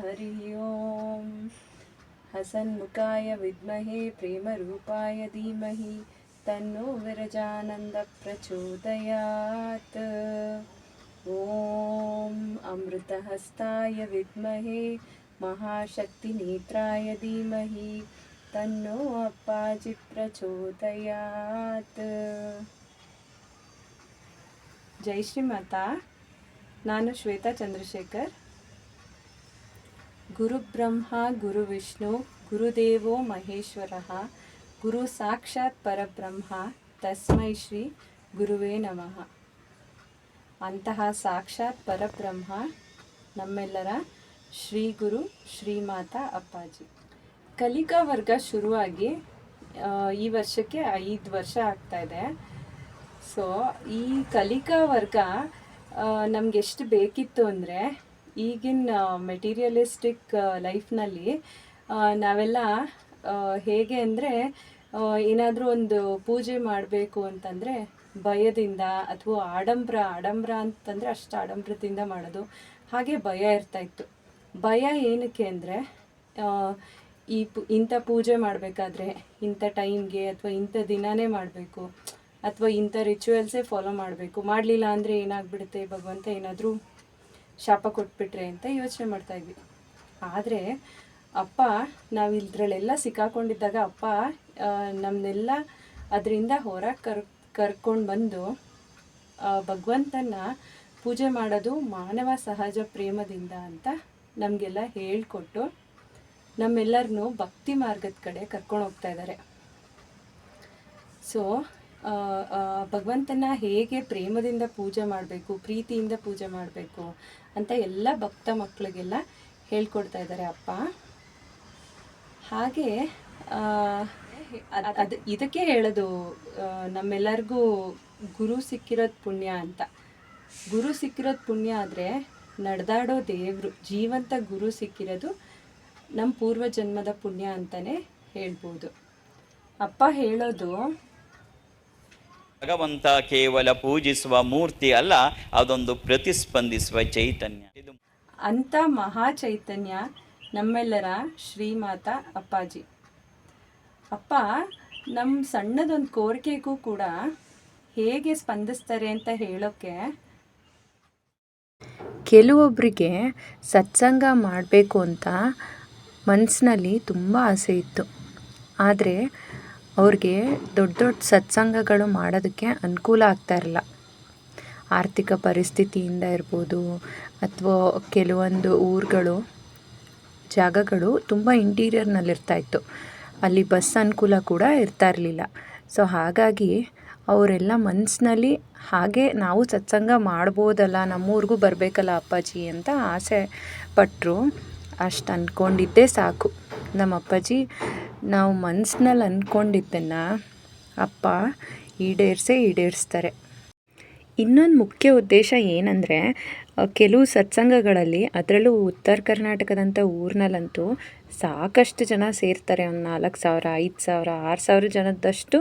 हरिः ॐ हसन्मुखाय विद्महे प्रेमरूपाय धीमहि तन्नो विरजानन्दप्रचोदयात् ॐ अमृतहस्ताय विद्महे महाशक्तिनेत्राय धीमहि तन्नो अप्पाजि प्रचोदयात् ಜೈ ಶ್ರೀಮಾತಾ ನಾನು ಶ್ವೇತಾ ಚಂದ್ರಶೇಖರ್ ಗುರುಬ್ರಹ್ಮ, ಗುರುವಿಷ್ಣು, ಗುರುದೇವೋ ಮಹೇಶ್ವರ, ಗುರು ಸಾಕ್ಷಾತ್ ಪರಬ್ರಹ್ಮ, ತಸ್ಮೈ ಶ್ರೀ ಗುರುವೇ ನಮಃ. ಅಂತಹ ಸಾಕ್ಷಾತ್ ಪರಬ್ರಹ್ಮ ನಮ್ಮೆಲ್ಲರ ಶ್ರೀ ಗುರು ಶ್ರೀಮಾತಾ ಅಪ್ಪಾಜಿ. ಕಲಿಕಾ ವರ್ಗ ಶುರುವಾಗಿ ಈ ವರ್ಷಕ್ಕೆ ಐದು ವರ್ಷ ಆಗ್ತಾ ಇದೆ. ಸೊ ಈ ಕಲಿಕಾ ವರ್ಗ ನಮ್ಗೆ ಎಷ್ಟು ಬೇಕಿತ್ತು ಅಂದರೆ ಈಗಿನ ಮೆಟೀರಿಯಲಿಸ್ಟಿಕ್ ಲೈಫ್ನಲ್ಲಿ ನಾವೆಲ್ಲ ಹೇಗೆ ಅಂದರೆ ಏನಾದರೂ ಒಂದು ಪೂಜೆ ಮಾಡಬೇಕು ಅಂತಂದರೆ, ಭಯದಿಂದ ಅಥವಾ ಆಡಂಬರ ಆಡಂಬರ ಅಂತಂದರೆ ಅಷ್ಟು ಆಡಂಬರದಿಂದ ಮಾಡೋದು. ಹಾಗೆ ಭಯ ಇರ್ತಾ ಇತ್ತು. ಭಯ ಏನಕ್ಕೆ ಅಂದರೆ ಈ ಪು, ಇಂಥ ಪೂಜೆ ಮಾಡಬೇಕಾದ್ರೆ, ಇಂಥ ಟೈಮ್ಗೆ ಅಥವಾ ಇಂಥ ದಿನವೇ ಮಾಡಬೇಕು, ಅಥವಾ ಇಂಥ ರಿಚುವಲ್ಸೇ ಫಾಲೋ ಮಾಡಬೇಕು. ಮಾಡಲಿಲ್ಲ ಅಂದರೆ ಏನಾಗ್ಬಿಡುತ್ತೆ, ಭಗವಂತ ಏನಾದರೂ ಶಾಪ ಕೊಟ್ಬಿಟ್ರೆ ಅಂತ ಯೋಚನೆ ಮಾಡ್ತಾ ಇದ್ವಿ. ಆದರೆ ಅಪ್ಪ, ನಾವು ಇದ್ರಲ್ಲೆಲ್ಲ ಸಿಕ್ಕಾಕೊಂಡಿದ್ದಾಗ ಅಪ್ಪ ನಮ್ಮನ್ನೆಲ್ಲ ಅದರಿಂದ ಹೊರಗೆ ಕರ್, ಕರ್ಕೊಂಡು ಬಂದು ಭಗವಂತನ ಪೂಜೆ ಮಾಡೋದು ಮಾನವ ಸಹಜ ಪ್ರೇಮದಿಂದ ಅಂತ ನಮಗೆಲ್ಲ ಹೇಳಿಕೊಟ್ಟು ನಮ್ಮೆಲ್ಲರನ್ನೂ ಭಕ್ತಿ ಮಾರ್ಗದ ಕಡೆ ಕರ್ಕೊಂಡು ಹೋಗ್ತಾ ಇದ್ದಾರೆ ಸೊ ಭಗವಂತನ ಹೇಗೆ ಪ್ರೇಮದಿಂದ ಪೂಜೆ ಮಾಡಬೇಕು, ಪ್ರೀತಿಯಿಂದ ಪೂಜೆ ಮಾಡಬೇಕು ಅಂತ ಎಲ್ಲ ಭಕ್ತ ಮಕ್ಕಳಿಗೆಲ್ಲ ಹೇಳ್ಕೊಡ್ತಾ ಇದ್ದಾರೆ ಅಪ್ಪ. ಹಾಗೆ ಅದ್- ಇದಕ್ಕೆ ಹೇಳೋದು ನಮ್ಮೆಲ್ಲರಿಗೂ ಗುರು ಸಿಕ್ಕಿರೋದು ಪುಣ್ಯ ಅಂತ. ಗುರು ಸಿಕ್ಕಿರೋದು ಪುಣ್ಯ ಆದರೆ ನಡೆದಾಡೋ ದೇವರು, ಜೀವಂತ ಗುರು ಸಿಕ್ಕಿರೋದು ನಮ್ಮ ಪೂರ್ವ ಜನ್ಮದ ಪುಣ್ಯ ಅಂತಲೇ ಹೇಳ್ಬೋದು. ಅಪ್ಪ ಹೇಳೋದು ಭಗವಂತ ಕೇವಲ ಪೂಜಿಸುವ ಮೂರ್ತಿ ಅಲ್ಲ ಅದೊಂದು ಪ್ರತಿಸ್ಪಂದಿಸುವ ಚೈತನ್ಯ. ಇದು ಅಂಥ ಮಹಾ ಚೈತನ್ಯ ನಮ್ಮೆಲ್ಲರ ಶ್ರೀಮಾತ ಅಪ್ಪಾಜಿ. ಅಪ್ಪ ನಮ್ಮ ಸಣ್ಣದೊಂದು ಕೋರಿಕೆಗೂ ಕೂಡ ಹೇಗೆ ಸ್ಪಂದಿಸ್ತಾರೆ ಅಂತ ಹೇಳೋಕ್ಕೆ ಕೆಲವೊಬ್ಬರಿಗೆ ಸತ್ಸಂಗ ಮಾಡಬೇಕು ಅಂತ ಮನಸ್ಸಿನಲ್ಲಿ ತುಂಬ ಆಸೆ ಇತ್ತು. ಆದರೆ ಅವ್ರಿಗೆ ದೊಡ್ಡ ದೊಡ್ಡ ಸತ್ಸಂಗಗಳು ಮಾಡೋದಕ್ಕೆ ಅನುಕೂಲ ಆಗ್ತಾ ಇರಲ್ಲ. ಆರ್ಥಿಕ ಪರಿಸ್ಥಿತಿಯಿಂದ ಇರ್ಬೋದು ಅಥವಾ ಕೆಲವೊಂದು ಊರುಗಳು, ಜಾಗಗಳು ತುಂಬ ಇಂಟೀರಿಯರ್ನಲ್ಲಿರ್ತಾ ಇತ್ತು. ಅಲ್ಲಿ ಬಸ್ ಅನುಕೂಲ ಕೂಡ ಇರ್ತಾ ಇರಲಿಲ್ಲ. ಸೊ ಹಾಗಾಗಿ ಅವರೆಲ್ಲ ಮನಸ್ಸಿನಲ್ಲಿ ಹಾಗೆ ನಾವು ಸತ್ಸಂಗ ಮಾಡ್ಬೋದಲ್ಲ, ನಮ್ಮೂರಿಗೂ ಬರಬೇಕಲ್ಲ ಅಪ್ಪಾಜಿ ಅಂತ ಆಸೆ ಪಟ್ಟರು ಅಷ್ಟು ಅಂದ್ಕೊಂಡಿದ್ದೇ ಸಾಕು. ನಮ್ಮ ಅಪ್ಪಾಜಿ ನಾವು ಮನಸ್ಸಿನಲ್ಲಿ ಅಂದ್ಕೊಂಡಿದ್ದನ್ನು ಅಪ್ಪ ಈಡೇರಿಸೇ ಈಡೇರಿಸ್ತಾರೆ. ಇನ್ನೊಂದು ಮುಖ್ಯ ಉದ್ದೇಶ ಏನಂದರೆ ಕೆಲವು ಸತ್ಸಂಗಗಳಲ್ಲಿ ಅದರಲ್ಲೂ ಉತ್ತರ ಕರ್ನಾಟಕದಂಥ ಊರಿನಲ್ಲಂತೂ ಸಾಕಷ್ಟು ಜನ ಸೇರ್ತಾರೆ. ಒಂದು ನಾಲ್ಕು ಸಾವಿರ, ಐದು ಸಾವಿರ, ಆರು ಸಾವಿರ ಜನದಷ್ಟು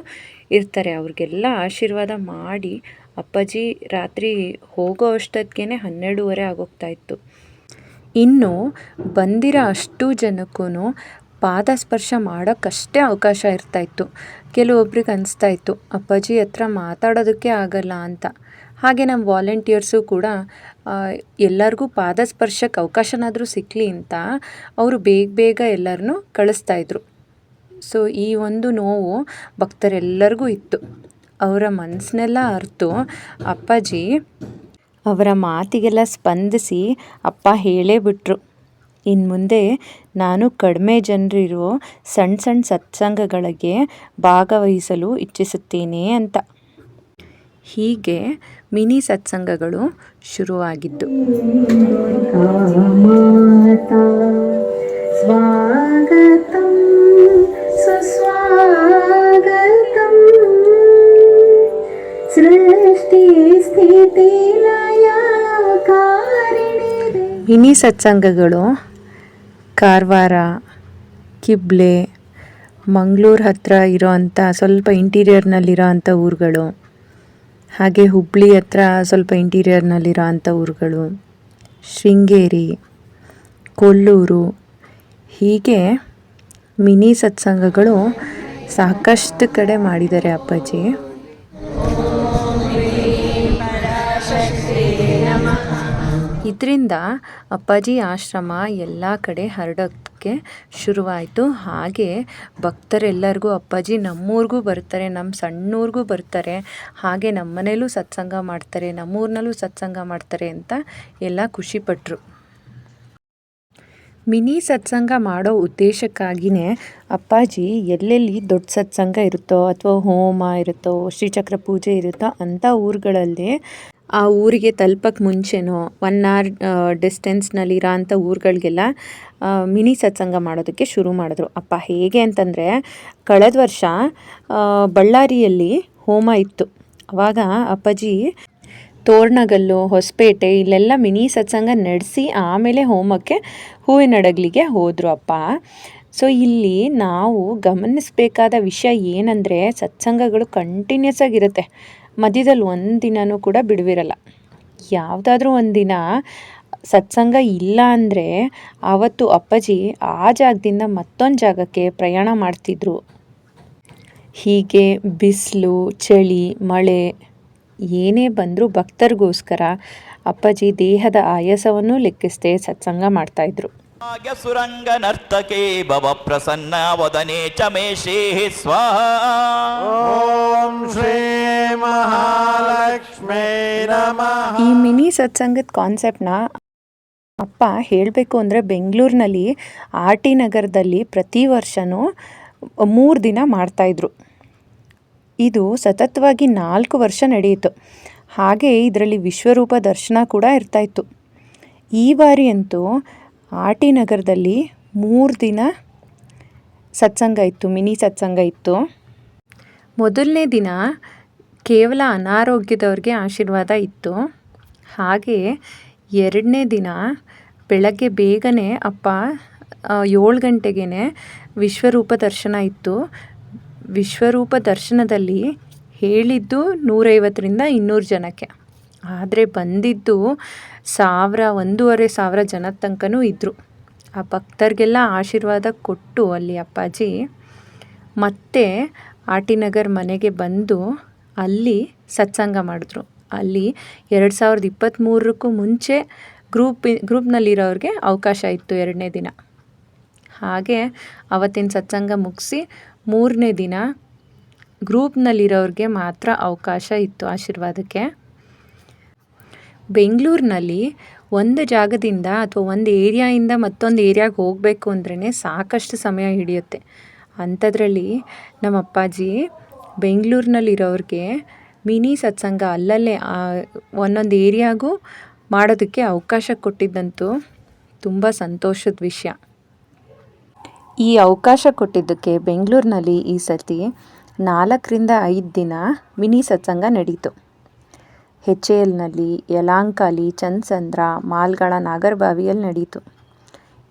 ಇರ್ತಾರೆ. ಅವ್ರಿಗೆಲ್ಲ ಆಶೀರ್ವಾದ ಮಾಡಿ ಅಪ್ಪಾಜಿ ರಾತ್ರಿ ಹೋಗೋ ಅಷ್ಟೊತ್ತಿಗೆ ಹನ್ನೆರಡೂವರೆ ಆಗೋಗ್ತಾ ಇತ್ತು. ಇನ್ನು ಬಂದಿರೋ ಅಷ್ಟು ಜನಕ್ಕೂ ಪಾದ ಸ್ಪರ್ಶ ಮಾಡೋಕ್ಕಷ್ಟೇ ಅವಕಾಶ ಇರ್ತಾ ಇತ್ತು ಕೆಲವೊಬ್ರಿಗೆ ಅನಿಸ್ತಾ ಇತ್ತು ಅಪ್ಪಾಜಿ ಹತ್ರ ಮಾತಾಡೋದಕ್ಕೆ ಆಗಲ್ಲ ಅಂತ. ಹಾಗೆ ನಮ್ಮ ವಾಲಂಟಿಯರ್ಸು ಕೂಡ ಎಲ್ಲರಿಗೂ ಪಾದ ಸ್ಪರ್ಶಕ್ಕೆ ಅವಕಾಶನಾದರೂ ಸಿಕ್ಕಲಿ ಅಂತ ಅವರು ಬೇಗ ಬೇಗ ಎಲ್ಲರನ್ನೂ ಕಳಿಸ್ತಾಯಿದ್ರು. ಸೊ, ಈ ಒಂದು ನೋವು ಭಕ್ತರೆಲ್ಲರಿಗೂ ಇತ್ತು. ಅವರ ಮನಸ್ಸನ್ನೆಲ್ಲ ಅರ್ತು ಅಪ್ಪಾಜಿ ಅವರ ಮಾತಿಗೆಲ್ಲ ಸ್ಪಂದಿಸಿ ಅಪ್ಪ ಹೇಳೇ ಬಿಟ್ಟರು ಇನ್ನು ಮುಂದೆ ನಾನು ಕಡಿಮೆ ಜನರಿರೋ ಸಣ್ಣ ಸಣ್ಣ ಸತ್ಸಂಗಗಳಿಗೆ ಭಾಗವಹಿಸಲು ಇಚ್ಛಿಸುತ್ತೇನೆ ಅಂತ. ಹೀಗೆ ಮಿನಿ ಸತ್ಸಂಗಗಳು ಶುರುವಾಗಿದ್ದು. ಸ್ವಾಗತಂ ಸೃಷ್ಟಿ ಇನ್ನೀ ಸತ್ಸಂಗಗಳು, ಕಾರವಾರ, ಕಿಬ್ಲೆ, ಮಂಗಳೂರು ಹತ್ತಿರ ಇರೋ ಅಂಥ ಸ್ವಲ್ಪ ಇಂಟೀರಿಯರ್ನಲ್ಲಿರೋ ಅಂಥ ಊರುಗಳು, ಹಾಗೆ ಹುಬ್ಬಳ್ಳಿ ಹತ್ರ ಸ್ವಲ್ಪ ಇಂಟೀರಿಯರ್ನಲ್ಲಿರೋ ಅಂಥ ಊರುಗಳು, ಶೃಂಗೇರಿ, ಕೊಲ್ಲೂರು, ಹೀಗೆ ಮಿನಿ ಸತ್ಸಂಗಗಳು ಸಾಕಷ್ಟು ಕಡೆ ಮಾಡಿದ್ದಾರೆ ಅಪ್ಪಾಜಿ. ಇದರಿಂದ ಅಪ್ಪಾಜಿ ಆಶ್ರಮ ಎಲ್ಲ ಕಡೆ ಹರಡೋಕ್ಕೆ ಶುರುವಾಯಿತು. ಹಾಗೆ ಭಕ್ತರೆಲ್ಲರಿಗೂ ಅಪ್ಪಾಜಿ ನಮ್ಮೂರಿಗೂ ಬರ್ತಾರೆ ನಮ್ಮ ಸಣ್ಣೂರಿಗೂ ಬರ್ತಾರೆ. ಹಾಗೆ ನಮ್ಮ ಮನೇಲೂ ಸತ್ಸಂಗ ಮಾಡ್ತಾರೆ, ನಮ್ಮೂರಿನಲ್ಲೂ ಸತ್ಸಂಗ ಮಾಡ್ತಾರೆ ಅಂತ ಎಲ್ಲ ಖುಷಿಪಟ್ಟರು ಮಿನಿ ಸತ್ಸಂಗ ಮಾಡೋ ಉದ್ದೇಶಕ್ಕಾಗಿಯೇ ಅಪ್ಪಾಜಿ ಎಲ್ಲೆಲ್ಲಿ ದೊಡ್ಡ ಸತ್ಸಂಗ ಇರುತ್ತೋ ಅಥವಾ ಹೋಮ ಇರುತ್ತೋ, ಶ್ರೀಚಕ್ರ ಪೂಜೆ ಇರುತ್ತೋ ಅಂಥ ಊರುಗಳಲ್ಲಿ ಆ ಊರಿಗೆ ತಲುಪಕ್ಕೆ ಮುಂಚೆನೋ ಒನ್ ಅವರ್ ಡಿಸ್ಟೆನ್ಸ್ನಲ್ಲಿರೋ ಅಂಥ ಊರುಗಳಿಗೆಲ್ಲ ಮಿನಿ ಸತ್ಸಂಗ ಮಾಡೋದಕ್ಕೆ ಶುರು ಮಾಡಿದ್ರು. ಅಪ್ಪ, ಹೇಗೆ ಅಂತಂದರೆ, ಕಳೆದ ವರ್ಷ ಬಳ್ಳಾರಿಯಲ್ಲಿ ಹೋಮ ಇತ್ತು. ಅವಾಗ ಅಪ್ಪಾಜಿ ತೋರಣಗಲ್ಲು, ಹೊಸಪೇಟೆ, ಇಲ್ಲೆಲ್ಲ ಮಿನಿ ಸತ್ಸಂಗ ನಡೆಸಿ ಆಮೇಲೆ ಹೋಮಕ್ಕೆ ಹೂವಿನ ಹಡಗಲಿಗೆ ಹೋದರು ಅಪ್ಪ. ಸೊ ಇಲ್ಲಿ ನಾವು ಗಮನಿಸಬೇಕಾದ ವಿಷಯ ಏನಂದರೆ ಸತ್ಸಂಗಗಳು ಕಂಟಿನ್ಯೂಸ್ ಆಗಿರುತ್ತೆ. ಮಧ್ಯದಲ್ಲಿ ಒಂದು ದಿನವೂ ಕೂಡ ಬಿಡುವಿರಲ್ಲ. ಯಾವುದಾದ್ರೂ ಒಂದಿನ ದಿನ ಸತ್ಸಂಗ ಇಲ್ಲ ಅಂದರೆ ಆವತ್ತು ಅಪ್ಪಾಜಿ ಆ ಜಾಗದಿಂದ ಮತ್ತೊಂದು ಜಾಗಕ್ಕೆ ಪ್ರಯಾಣ ಮಾಡ್ತಿದ್ರು. ಹೀಗೆ ಬಿಸಿಲು, ಚಳಿ, ಮಳೆ ಏನೇ ಬಂದರೂ ಭಕ್ತರಿಗೋಸ್ಕರ ಅಪ್ಪಾಜಿ ದೇಹದ ಆಯಾಸವನ್ನು ಲೆಕ್ಕಿಸದೆ ಸತ್ಸಂಗ ಮಾಡ್ತಾಯಿದ್ರು. ಭಾಗ್ಯ ಸುರಂಗ ನರ್ತಕೆ ಭವ ಪ್ರಸನ್ನ ವದನೆ ಚಮೇಶೇ ಸ್ವಾಹ. ಓಂ ಶ್ರೀ ಮಹಾಲಕ್ಷ್ಮೀ ನಮಃ. ಈ ಮಿನಿ ಸತ್ಸಂಗದ ಕಾನ್ಸೆಪ್ಟ್ನ ಅಪ್ಪ ಹೇಳಬೇಕು ಅಂದರೆ ಬೆಂಗಳೂರಿನಲ್ಲಿ ಆರ್ ಟಿ ನಗರದಲ್ಲಿ ಪ್ರತಿ ವರ್ಷವೂ ಮೂರು ದಿನ ಮಾಡ್ತಾಯಿದ್ರು. ಇದು ಸತತವಾಗಿ ನಾಲ್ಕು ವರ್ಷ ನಡೆಯಿತು. ಹಾಗೆ ಇದರಲ್ಲಿ ವಿಶ್ವರೂಪ ದರ್ಶನ ಕೂಡ ಇರ್ತಾಯಿತ್ತು ಈ ಬಾರಿ ಅಂತೂ ಆರ್ ಟಿ ನಗರದಲ್ಲಿ ಮೂರು ದಿನ ಸತ್ಸಂಗ ಇತ್ತು, ಮಿನಿ ಸತ್ಸಂಗ ಇತ್ತು. ಮೊದಲನೇ ದಿನ ಕೇವಲ ಅನಾರೋಗ್ಯದವ್ರಿಗೆ ಆಶೀರ್ವಾದ ಇತ್ತು. ಹಾಗೆ ಎರಡನೇ ದಿನ ಬೆಳಗ್ಗೆ ಬೇಗನೆ ಅಪ್ಪ ಏಳು ಗಂಟೆಗೇ ವಿಶ್ವರೂಪ ದರ್ಶನ ಇತ್ತು. ವಿಶ್ವರೂಪ ದರ್ಶನದಲ್ಲಿ ಹೇಳಿದ್ದು ನೂರೈವತ್ತರಿಂದ ಇನ್ನೂರು ಜನಕ್ಕೆ. ಆದರೆ ಬಂದಿದ್ದು ಸಾವಿರ, ಒಂದೂವರೆ ಸಾವಿರ ಜನದ ತನಕನೂ ಇದ್ದರು ಆ ಭಕ್ತರಿಗೆಲ್ಲ ಆಶೀರ್ವಾದ ಕೊಟ್ಟು ಅಲ್ಲಿ ಅಪ್ಪಾಜಿ ಮತ್ತೆ ಆಟಿನಗರ್ ಮನೆಗೆ ಬಂದು ಅಲ್ಲಿ ಸತ್ಸಂಗ ಮಾಡಿದ್ರು. ಅಲ್ಲಿ ಎರಡು ಸಾವಿರದ ಇಪ್ಪತ್ತ್ಮೂರಕ್ಕೂ ಮುಂಚೆ ಗ್ರೂಪ್ ಗ್ರೂಪ್ನಲ್ಲಿರೋರಿಗೆ ಅವಕಾಶ ಇತ್ತು ಎರಡನೇ ದಿನ. ಹಾಗೆ ಅವತ್ತಿನ ಸತ್ಸಂಗ ಮುಗಿಸಿ ಮೂರನೇ ದಿನ ಗ್ರೂಪ್ನಲ್ಲಿರೋರಿಗೆ ಮಾತ್ರ ಅವಕಾಶ ಇತ್ತು ಆಶೀರ್ವಾದಕ್ಕೆ. ಬೆಂಗಳೂರಿನಲ್ಲಿ ಒಂದು ಜಾಗದಿಂದ ಅಥವಾ ಒಂದು ಏರಿಯಾಯಿಂದ ಮತ್ತೊಂದು ಏರಿಯಾಗೆ ಹೋಗಬೇಕು ಅಂದ್ರೇ ಸಾಕಷ್ಟು ಸಮಯ ಹಿಡಿಯುತ್ತೆ. ಅಂಥದ್ರಲ್ಲಿ ನಮ್ಮ ಅಪ್ಪಾಜಿ ಬೆಂಗಳೂರಿನಲ್ಲಿರೋರಿಗೆ ಮಿನಿ ಸತ್ಸಂಗ ಅಲ್ಲಲ್ಲೇ ಒಂದೊಂದು ಏರಿಯಾಗೂ ಮಾಡೋದಕ್ಕೆ ಅವಕಾಶ ಕೊಟ್ಟಿದ್ದಂತೂ ತುಂಬ ಸಂತೋಷದ ವಿಷಯ. ಈ ಅವಕಾಶ ಕೊಟ್ಟಿದ್ದಕ್ಕೆ ಬೆಂಗಳೂರಿನಲ್ಲಿ ಈ ಸತಿ ನಾಲ್ಕರಿಂದ ಐದು ದಿನ ಮಿನಿ ಸತ್ಸಂಗ ನಡೀತು. ಹೆಚ್ ಎಲ್ನಲ್ಲಿ ಯಲಾಂಕಾಲಿ ಚಂದ್ಸಂದ್ರ ಮಾಲ್ಗಳ ನಾಗರಬಾವಿಯಲ್ಲಿ ನಡೀತು.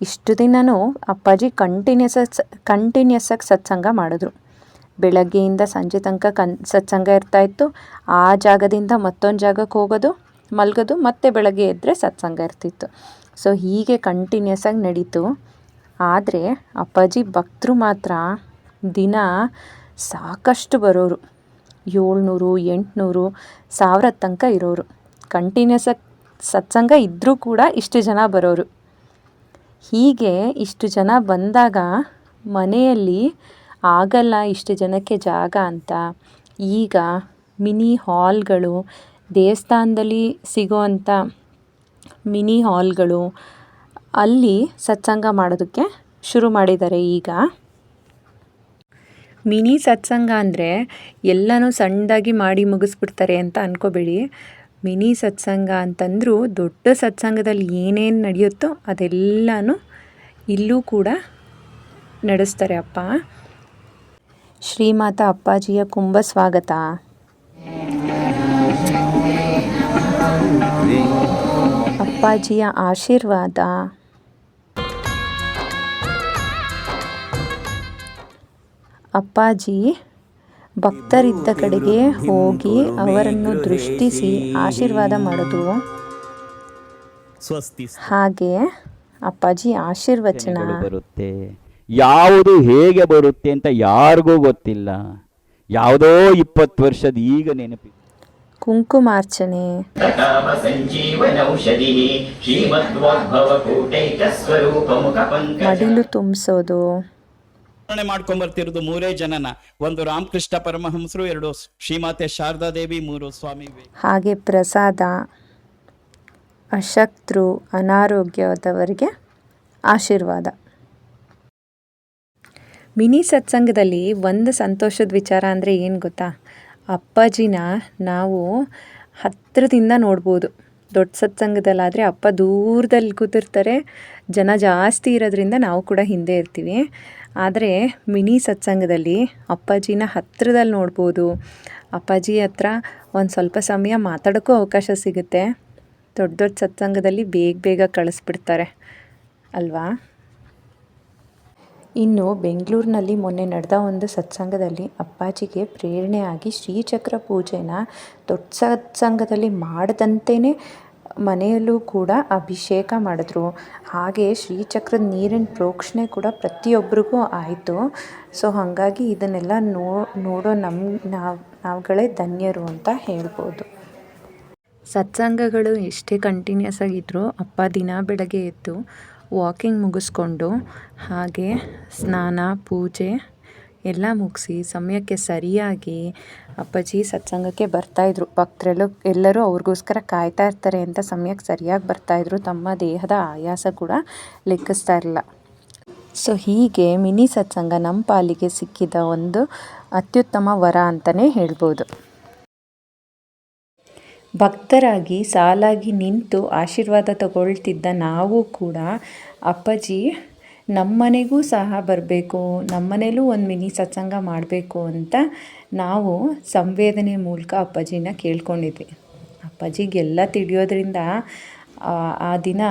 ಇಷ್ಟು ದಿನವೂ ಅಪ್ಪಾಜಿ ಕಂಟಿನ್ಯೂಸ್ ಕಂಟಿನ್ಯೂಸ್ ಆಗಿ ಸತ್ಸಂಗ ಮಾಡಿದ್ರು. ಬೆಳಗ್ಗೆಯಿಂದ ಸಂಜೆ ತನಕ ಕನ್, ಸತ್ಸಂಗ ಇರ್ತಾಯಿತ್ತು ಆ ಜಾಗದಿಂದ ಮತ್ತೊಂದು ಜಾಗಕ್ಕೆ ಹೋಗೋದು, ಮಲಗೋದು, ಮತ್ತೆ ಬೆಳಗ್ಗೆ ಎದ್ದರೆ ಸತ್ಸಂಗ ಇರ್ತಿತ್ತು. ಸೊ ಹೀಗೆ ಕಂಟಿನ್ಯೂಸ್ ಆಗಿ ನಡೀತು. ಆದರೆ ಅಪ್ಪಾಜಿ ಭಕ್ತರು ಮಾತ್ರ ದಿನ ಸಾಕಷ್ಟು ಬರೋರು. ಏಳ್ನೂರು, ಎಂಟುನೂರು ಸಾವಿರದ ತನಕ ಇರೋರು. ಕಂಟಿನ್ಯೂಸ್ ಸತ್ಸಂಗ ಇದ್ದರೂ ಕೂಡ ಇಷ್ಟು ಜನ ಬರೋರು. ಹೀಗೆ ಇಷ್ಟು ಜನ ಬಂದಾಗ ಮನೆಯಲ್ಲಿ ಆಗಲ್ಲ ಇಷ್ಟು ಜನಕ್ಕೆ ಜಾಗ ಅಂತ ಈಗ ಮಿನಿ ಹಾಲ್ಗಳು ದೇವಸ್ಥಾನದಲ್ಲಿ ಸಿಗೋವಂಥ ಮಿನಿ ಹಾಲ್ಗಳು ಅಲ್ಲಿ ಸತ್ಸಂಗ ಮಾಡೋದಕ್ಕೆ ಶುರು ಮಾಡಿದ್ದಾರೆ ಈಗ. ಮಿನಿ ಸತ್ಸಂಗ ಅಂದರೆ ಎಲ್ಲನೂ ಸಣ್ಣದಾಗಿ ಮಾಡಿ ಮುಗಿಸ್ಬಿಡ್ತಾರೆ ಅಂತ ಅಂದ್ಕೋಬೇಡಿ ಮಿನಿ ಸತ್ಸಂಗ ಅಂತಂದರೂ ದೊಡ್ಡ ಸತ್ಸಂಗದಲ್ಲಿ ಏನೇನು ನಡೆಯುತ್ತೋ ಅದೆಲ್ಲನೂ ಇಲ್ಲೂ ಕೂಡ ನಡೆಸ್ತಾರೆ ಅಪ್ಪ. ಶ್ರೀಮಾತ ಅಪ್ಪಾಜಿಯ ಕುಂಭ ಸ್ವಾಗತ. ಅಪ್ಪಾಜಿಯ ಆಶೀರ್ವಾದ. ಅಪ್ಪಾಜಿ ಭಕ್ತರಿದ್ದ ಕಡೆಗೆ ಹೋಗಿ ಅವರನ್ನು ದೃಷ್ಟಿಸಿ ಆಶೀರ್ವಾದ ಮಾಡೋದು ಸ್ವಸ್ತಿ ಹಾಗೆ ಅಪ್ಪಾಜಿ ಆಶೀರ್ವಚನ. ಬರುತ್ತೆ. ಯಾವುದು ಹೇಗೆ ಬರುತ್ತೆ ಅಂತ ಯಾರಿಗೂ ಗೊತ್ತಿಲ್ಲ. ಯಾವುದೋ ಇಪ್ಪತ್ತು ವರ್ಷದ ಈಗ ನೆನಪಿ. ಕುಂಕುಮಾರ್ಚನೆ. ಮಡಿಲು ತುಂಬಿಸೋದು. ಸ್ಮರಣೆ ಮಾಡ್ಕೊಂಡ್ ಬರ್ತಿರೋದು ಮೂರೇ ಜನನ. ಒಂದು ರಾಮಕೃಷ್ಣ ಪರಮಹಂಸರು, ಎರಡು ಶ್ರೀಮಾತೆ ಶಾರದಾ ದೇವಿ, ಮೂರು ಸ್ವಾಮಿ ಹಾಗೆ ಪ್ರಸಾದ ಅಶಕ್ತರು ಅನಾರೋಗ್ಯದವರಿಗೆ ಆಶೀರ್ವಾದ. ಮಿನಿ ಸತ್ಸಂಗದಲ್ಲಿ ಒಂದು ಸಂತೋಷದ ವಿಚಾರ ಅಂದರೆ ಏನು ಗೊತ್ತಾ? ಅಪ್ಪಾಜಿನ ನಾವು ಹತ್ತಿರದಿಂದ ನೋಡ್ಬೋದು. ದೊಡ್ಡ ಸತ್ಸಂಗದಲ್ಲಾದರೆ ಅಪ್ಪ ದೂರದಲ್ಲಿ ಕೂತಿರ್ತಾರೆ. ಜನ ಜಾಸ್ತಿ ಇರೋದ್ರಿಂದ ನಾವು ಕೂಡ ಹಿಂದೆ ಇರ್ತೀವಿ. ಆದರೆ ಮಿನಿ ಸತ್ಸಂಗದಲ್ಲಿ ಅಪ್ಪಾಜಿನ ಹತ್ತಿರದಲ್ಲಿ ನೋಡ್ಬೋದು. ಅಪ್ಪಾಜಿ ಹತ್ರ ಒಂದು ಸ್ವಲ್ಪ ಸಮಯ ಮಾತಾಡೋಕ್ಕೂ ಅವಕಾಶ ಸಿಗುತ್ತೆ. ದೊಡ್ಡ ದೊಡ್ಡ ಸತ್ಸಂಗದಲ್ಲಿ ಬೇಗ ಬೇಗ ಕಳಿಸ್ಬಿಡ್ತಾರೆ. ಅಲ್ವಾ? ಇನ್ನು ಬೆಂಗಳೂರಿನಲ್ಲಿ ಮೊನ್ನೆ ನಡೆದ ಒಂದು ಸತ್ಸಂಗದಲ್ಲಿ ಅಪ್ಪಾಜಿಗೆ ಪ್ರೇರಣೆ ಆಗಿ ಶ್ರೀಚಕ್ರ ಪೂಜೆನ ದೊಡ್ಡ ಸತ್ಸಂಗದಲ್ಲಿ ಮಾಡದಂತೆಯೇ ಮನೆಯಲ್ಲೂ ಕೂಡ ಅಭಿಷೇಕ ಮಾಡಿದ್ರು. ಹಾಗೆ ಶ್ರೀಚಕ್ರದ ನೀರಿನ ಪ್ರೋಕ್ಷಣೆ ಕೂಡ ಪ್ರತಿಯೊಬ್ಬರಿಗೂ ಆಯಿತು. ಸೊ, ಹಾಗಾಗಿ ಇದನ್ನೆಲ್ಲ ನೋ, ನೋಡೋ ನಮ್ಮ ನಾವು, ನಾವುಗಳೇ ಧನ್ಯರು ಅಂತ ಹೇಳ್ಬೋದು. ಸತ್ಸಂಗಗಳು ಎಷ್ಟೇ ಕಂಟಿನ್ಯೂಸ್ ಆಗಿದ್ದರೂ ಅಪ್ಪ ದಿನ ಬೆಳಗ್ಗೆ ಎದ್ದು ವಾಕಿಂಗ್ ಮುಗಿಸ್ಕೊಂಡು ಹಾಗೆ ಸ್ನಾನ, ಪೂಜೆ ಎಲ್ಲ ಮುಗಿಸಿ ಸಮಯಕ್ಕೆ ಸರಿಯಾಗಿ ಅಪ್ಪಾಜಿ ಸತ್ಸಂಗಕ್ಕೆ ಬರ್ತಾಯಿದ್ರು ಭಕ್ತರೆಲ್ಲೂ, ಎಲ್ಲರೂ ಅವ್ರಿಗೋಸ್ಕರ ಕಾಯ್ತಾ ಇರ್ತಾರೆ ಅಂತ ಸಮಯಕ್ಕೆ ಸರಿಯಾಗಿ ಬರ್ತಾಯಿದ್ರು ತಮ್ಮ ದೇಹದ ಆಯಾಸ ಕೂಡ ಲೆಕ್ಕಿಸ್ತಾ ಇರಲಿಲ್ಲ ಸೊ, ಹೀಗೆ ಮಿನಿ ಸತ್ಸಂಗ ನಮ್ಮ ಪಾಲಿಗೆ ಸಿಕ್ಕಿದ ಒಂದು ಅತ್ಯುತ್ತಮ ವರ ಅಂತಲೇ ಹೇಳ್ಬೋದು. ಭಕ್ತರಾಗಿ ಸಾಲಾಗಿ ನಿಂತು ಆಶೀರ್ವಾದ ತಗೊಳ್ತಿದ್ದ ನಾವು ಕೂಡ, ಅಪ್ಪಾಜಿ, ನಮ್ಮನೆಗೂ ಸಹ ಬರಬೇಕು ನಮ್ಮನೇಲೂ ಒಂದು ಮಿನಿ ಸತ್ಸಂಗ ಮಾಡಬೇಕು ಅಂತ ನಾವು ಸಂವೇದನೆ ಮೂಲಕ ಅಪ್ಪಾಜಿನ ಕೇಳ್ಕೊಂಡಿದ್ವಿ. ಅಪ್ಪಾಜಿಗೆಲ್ಲ ತಿಳಿಯೋದ್ರಿಂದ, ಆ- ದಿನ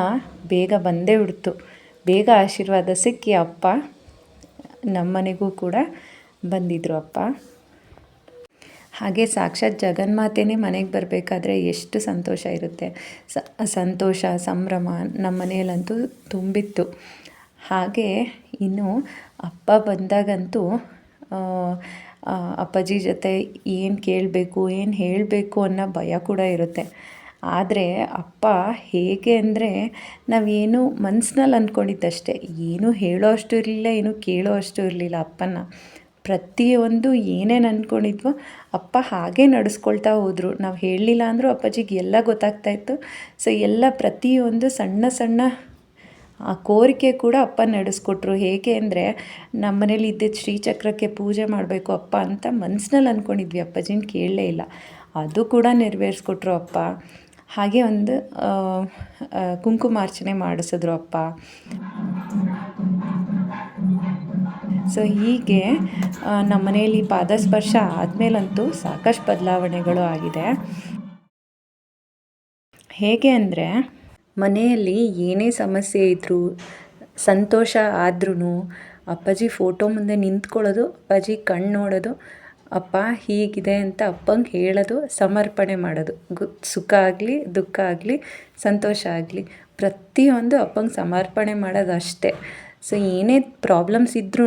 ಬೇಗ ಬಂದೇ ಬಿಡ್ತು ಬೇಗ ಆಶೀರ್ವಾದ ಸಿಕ್ಕಿ ಅಪ್ಪ ನಮ್ಮನೆಗೂ ಕೂಡ ಬಂದಿದ್ದರು ಅಪ್ಪ. ಹಾಗೆ ಸಾಕ್ಷಾತ್ ಜಗನ್ಮಾತೆನೇ ಮನೆಗೆ ಬರಬೇಕಾದ್ರೆ ಎಷ್ಟು ಸಂತೋಷ ಇರುತ್ತೆ. ಸಂತೋಷ, ಸಂಭ್ರಮ ನಮ್ಮ ಮನೆಯಲ್ಲಂತೂ ತುಂಬಿತ್ತು. ಹಾಗೆ ಇನ್ನು ಅಪ್ಪ ಬಂದಾಗಂತೂ ಅಪ್ಪಾಜಿ ಜೊತೆ ಏನು ಕೇಳಬೇಕು, ಏನು ಹೇಳಬೇಕು ಅನ್ನೋ ಭಯ ಕೂಡ ಇರುತ್ತೆ. ಆದರೆ ಅಪ್ಪ ಹೇಗೆ ಅಂದರೆ ನಾವೇನು ಮನಸ್ಸಿನಲ್ಲಿ ಅಂದ್ಕೊಂಡಿದ್ದಷ್ಟೇ. ಏನೂ ಹೇಳೋ ಅಷ್ಟು ಇರಲಿಲ್ಲ, ಏನು ಕೇಳೋ ಅಷ್ಟು ಇರಲಿಲ್ಲ ಅಪ್ಪನ ಪ್ರತಿಯೊಂದು ಏನೇನು ಅಂದ್ಕೊಂಡಿದ್ವೋ ಅಪ್ಪ ಹಾಗೆ ನಡೆಸ್ಕೊಳ್ತಾ ಹೋದರು. ನಾವು ಹೇಳಲಿಲ್ಲ ಅಂದರೂ ಅಪ್ಪಾಜಿಗೆ ಎಲ್ಲ ಗೊತ್ತಾಗ್ತಾ ಇತ್ತು. ಸೊ ಎಲ್ಲ ಪ್ರತಿಯೊಂದು ಸಣ್ಣ ಸಣ್ಣ, ಆ ಕೋರಿಕೆ ಕೂಡ ಅಪ್ಪ ನಡೆಸ್ಕೊಟ್ರು. ಹೇಗೆ ಅಂದರೆ ನಮ್ಮ ಮನೇಲಿ ಇದ್ದಿದ್ದ ಶ್ರೀಚಕ್ರಕ್ಕೆ ಪೂಜೆ ಮಾಡಬೇಕು ಅಪ್ಪ ಅಂತ ಮನಸ್ಸಿನಲ್ಲಿ ಅಂದ್ಕೊಂಡಿದ್ವಿ ಅಪ್ಪಾಜಿನ ಕೇಳಲೇ ಇಲ್ಲ. ಅದು ಕೂಡ ನೆರವೇರಿಸ್ಕೊಟ್ರು ಅಪ್ಪ. ಹಾಗೆ ಒಂದು ಕುಂಕುಮಾರ್ಚನೆ ಮಾಡಿಸಿದ್ರು ಅಪ್ಪ. ಸೊ ಹೀಗೆ ನಮ್ಮ ಮನೆಯಲ್ಲಿ ಪಾದಸ್ಪರ್ಶ ಆದಮೇಲಂತೂ ಸಾಕಷ್ಟು ಬದಲಾವಣೆಗಳು ಆಗಿದೆ. ಹೇಗೆ ಅಂದರೆ, ಮನೆಯಲ್ಲಿ ಏನೇ ಸಮಸ್ಯೆ ಇದ್ದರೂ ಸಂತೋಷ ಆದ್ರೂ ಅಪ್ಪಾಜಿ ಫೋಟೋ ಮುಂದೆ ನಿಂತ್ಕೊಳ್ಳೋದು, ಅಪ್ಪಾಜಿ ಕಣ್ಣು ನೋಡೋದು, ಅಪ್ಪ ಹೀಗಿದೆ ಅಂತ ಅಪ್ಪಂಗೆ ಹೇಳೋದು, ಸಮರ್ಪಣೆ ಮಾಡೋದು. ಗು, ಸುಖ ಆಗಲಿ, ದುಃಖ ಆಗಲಿ, ಸಂತೋಷ ಆಗಲಿ, ಪ್ರತಿಯೊಂದು ಅಪ್ಪಂಗೆ ಸಮರ್ಪಣೆ ಮಾಡೋದು ಅಷ್ಟೇ ಸೊ ಏನೇ ಪ್ರಾಬ್ಲಮ್ಸ್ ಇದ್ರೂ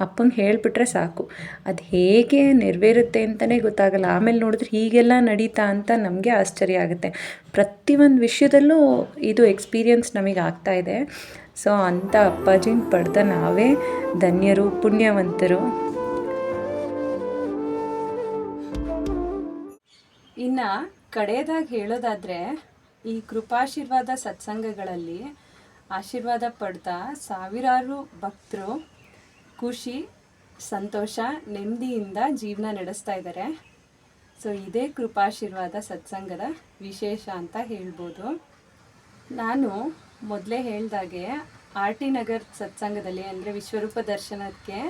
ಅಪ್ಪಂಗೆ ಹೇಳಿಬಿಟ್ರೆ ಸಾಕು. ಅದು ಹೇಗೆ ನೆರವೇರುತ್ತೆ ಅಂತಲೇ ಗೊತ್ತಾಗಲ್ಲ. ಆಮೇಲೆ ನೋಡಿದ್ರೆ ಹೀಗೆಲ್ಲ ನಡೀತಾ ಅಂತ ನಮಗೆ ಆಶ್ಚರ್ಯ ಆಗುತ್ತೆ. ಪ್ರತಿಯೊಂದು ವಿಷಯದಲ್ಲೂ ಇದು ಎಕ್ಸ್ಪೀರಿಯನ್ಸ್ ನಮಗೆ ಆಗ್ತಾ ಇದೆ. ಸೊ ಅಂಥ ಅಪ್ಪಾಜಿನ ಪಡೆದ ನಾವೇ ಧನ್ಯರು, ಪುಣ್ಯವಂತರು. ಇನ್ನು ಕಡೆಯದಾಗಿ ಹೇಳೋದಾದರೆ ಈ ಕೃಪಾಶೀರ್ವಾದ ಸತ್ಸಂಗಗಳಲ್ಲಿ ಆಶೀರ್ವಾದ ಪಡ್ತಾ ಸಾವಿರಾರು ಭಕ್ತರು ಖುಷಿ, ಸಂತೋಷ, ನೆಮ್ಮದಿಯಿಂದ ಜೀವನ ನಡೆಸ್ತಾ ಇದ್ದಾರೆ. ಸೊ ಇದೇ ಕೃಪಾಶೀರ್ವಾದ ಸತ್ಸಂಗದ ವಿಶೇಷ ಅಂತ ಹೇಳ್ಬೋದು. ನಾನು ಮೊದಲೇ ಹೇಳ್ದಾಗೆ ಆರ್ ಟಿ ನಗರ್ ಸತ್ಸಂಗದಲ್ಲಿ ಅಂದರೆ ವಿಶ್ವರೂಪ ದರ್ಶನಕ್ಕೆ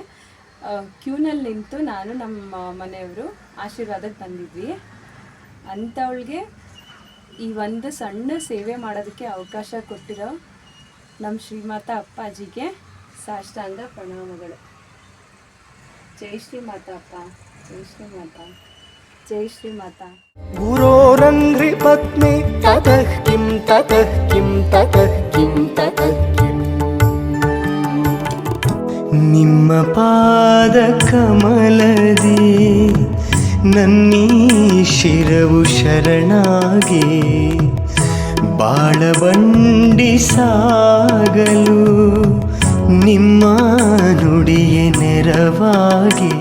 ಕ್ಯೂನಲ್ಲಿ ನಿಂತು ನಾನು ನಮ್ಮ ಮನೆಯವರು ಆಶೀರ್ವಾದಕ್ಕೆ ಬಂದಿದ್ವಿ. ಅಂಥವಳಿಗೆ ಈ ಒಂದು ಸಣ್ಣ ಸೇವೆ ಮಾಡೋದಕ್ಕೆ ಅವಕಾಶ ಕೊಟ್ಟಿರೋ ನಮ್ಮ ಶ್ರೀಮಾತ ಅಪ್ಪಾಜಿಗೆ ಸಾಷ್ಟಾಂಗ ಪ್ರಣಾಮಗಳು. ಜೈ ಶ್ರೀ ಜೈ ಅಪ್ಪ ಜೈ ಶ್ರೀಮಾತ. ಗುರೋರಂಗ್ರಿ ಪತ್ನಿ ತತಃ ಕಿಂ ತತಃ ಕಿಂ ತತಃ ಕಿಂ, ತತಃ ನಿಮ್ಮ ಪಾದ ಕಮಲದಿ, ನನ್ನೀ ಶಿರವು ಶರಣಾಗೇ. ಬಾಳಬಂಡಿ ಸಾಗಲು ನಿಮ್ಮ ನುಡಿಯ ನೆರವಾಗಿ